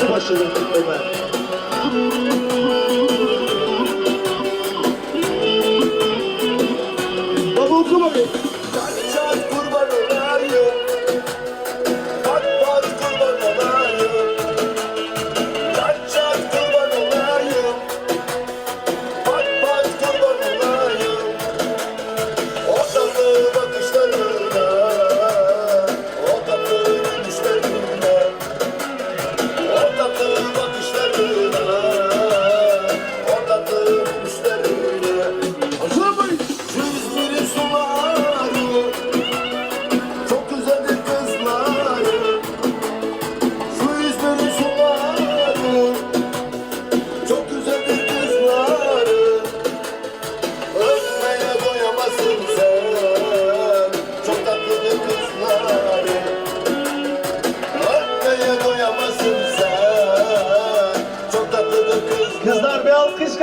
Subaşı'nın Ömer. Okuma bir.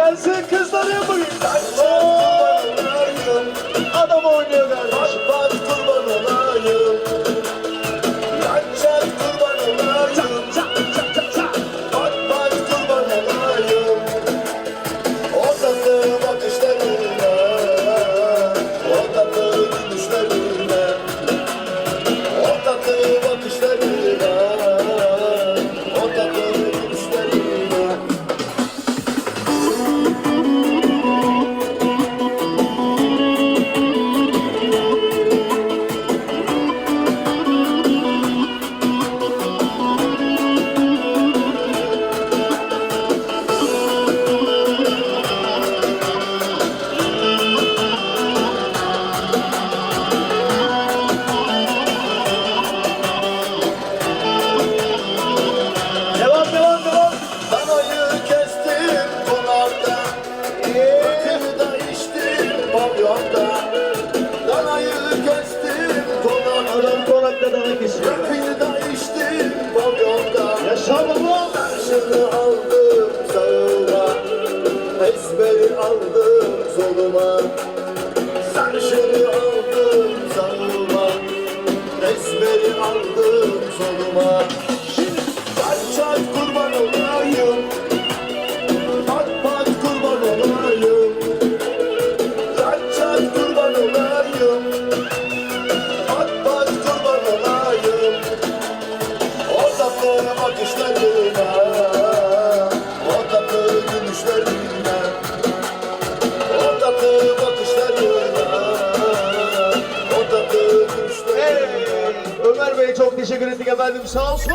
Gelsin. Kızlar yapın. Çat kurban olayım Adam oynuyor kardeşim. Rakını da içtim pavyonda Yaşa baba. Karşını aldım sağıma Esmeri aldım soluma Sarışını aldım sağıma Esmeri aldım soluma Şimdi Çat çat kurban olayım Pat pat kurban olayım Çat çat kurban olayım O tatlı gülüşlerine O tatlı bakışlarına O tatlı gülüşlerine Ömer Bey çok teşekkür ettik efendim. Sağ olsun.